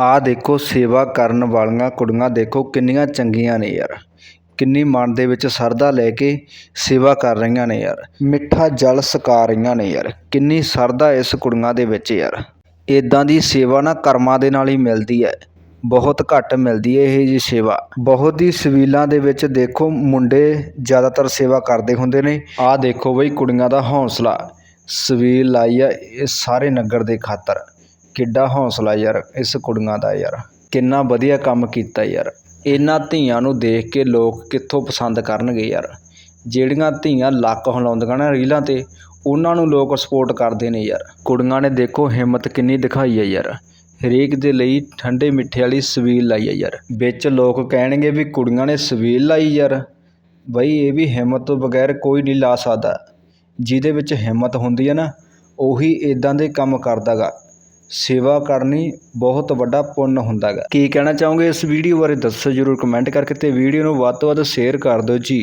ਆਹ ਦੇਖੋ, ਸੇਵਾ ਕਰਨ ਵਾਲੀਆਂ ਕੁੜੀਆਂ ਦੇਖੋ, ਕਿੰਨੀਆਂ ਚੰਗੀਆਂ ਨੇ ਯਾਰ। ਕਿੰਨੀ ਮਨ ਦੇ ਵਿੱਚ ਸਰਧਾ ਲੈ ਕੇ ਸੇਵਾ ਕਰ ਰਹੀਆਂ ਨੇ ਯਾਰ। ਮਿੱਠਾ ਜਲ ਸਕਾ ਰਹੀਆਂ ਨੇ ਯਾਰ। ਕਿੰਨੀ ਸਰਧਾ ਇਸ ਕੁੜੀਆਂ ਦੇ ਵਿੱਚ ਯਾਰ। ਇਦਾਂ ਦੀ ਸੇਵਾ ਨਾ ਕਰਮਾਂ ਦੇ ਨਾਲ ਹੀ ਮਿਲਦੀ ਹੈ ਬਹੁਤ ਘੱਟ ਮਿਲਦੀ ਹੈ ਇਹ ਜੀ ਸੇਵਾ। ਬਹੁਤ ਹੀ ਸਵੀਲਾਂ ਦੇ ਵਿੱਚ ਦੇਖੋ, ਮੁੰਡੇ ਜ਼ਿਆਦਾਤਰ ਸੇਵਾ ਕਰਦੇ ਹੁੰਦੇ ਨੇ। ਆਹ ਦੇਖੋ ਬਈ ਕੁੜੀਆਂ ਦਾ ਹੌਸਲਾ। ਸਵੀਲ ਲਾਈ ਆ ਇਹ ਸਾਰੇ ਨਗਰ ਦੇ ਖਾਤਰ। ਕਿੱਡਾ ਹੌਸਲਾ ਯਾਰ ਇਸ ਕੁੜੀਆਂ ਦਾ ਯਾਰ। ਕਿੰਨਾ ਵਧੀਆ ਕੰਮ ਕੀਤਾ ਯਾਰ। ਇਹਨਾਂ ਧੀਆਂ ਨੂੰ ਦੇਖ ਕੇ ਲੋਕ ਕਿੱਥੋਂ ਪਸੰਦ ਕਰਨਗੇ ਯਾਰ। ਜਿਹੜੀਆਂ ਧੀਆਂ ਲੱਕ ਹਿਲਾਉਂਦੀਆਂ ਨੇ ਰੀਲਾਂ ਤੇ, ਉਹਨਾਂ ਨੂੰ ਲੋਕ ਸਪੋਰਟ ਕਰਦੇ ਨੇ ਯਾਰ। ਕੁੜੀਆਂ ਨੇ ਦੇਖੋ ਹਿੰਮਤ ਕਿੰਨੀ ਦਿਖਾਈ ਹੈ ਯਾਰ। ਹਰੇਕ ਦੇ ਲਈ ਠੰਡੇ ਮਿੱਠੇ ਵਾਲੀ ਸਵੀਲ ਲਾਈ ਹੈ ਯਾਰ। ਵਿੱਚ ਲੋਕ ਕਹਿਣਗੇ ਵੀ ਕੁੜੀਆਂ ਨੇ ਸਵੀਲ ਲਾਈ ਯਾਰ। ਬਈ ਇਹ ਵੀ ਹਿੰਮਤ ਤੋਂ ਬਗੈਰ ਕੋਈ ਨਹੀਂ ਲਾ ਸਕਦਾ। ਜਿਹਦੇ ਵਿੱਚ ਹਿੰਮਤ ਹੁੰਦੀ ਹੈ ਨਾ, ਉਹੀ ਇਦਾਂ ਦੇ ਕੰਮ ਕਰਦਾਗਾ। ਸੇਵਾ ਕਰਨੀ ਬਹੁਤ ਵੱਡਾ ਪੁੰਨ ਹੁੰਦਾ ਹੁੰਦਾਗਾ ਕੀ ਕਹਿਣਾ ਚਾਹੋਗੇ ਇਸ ਵੀਡੀਓ ਬਾਰੇ ਦੱਸੋ ਜਰੂਰ ਕਮੈਂਟ ਕਰਕੇ ਅਤੇ ਵੀਡੀਓ ਨੂੰ ਵੱਧ ਤੋਂ ਵੱਧ ਸ਼ੇਅਰ ਕਰ ਦਿਓ ਜੀ।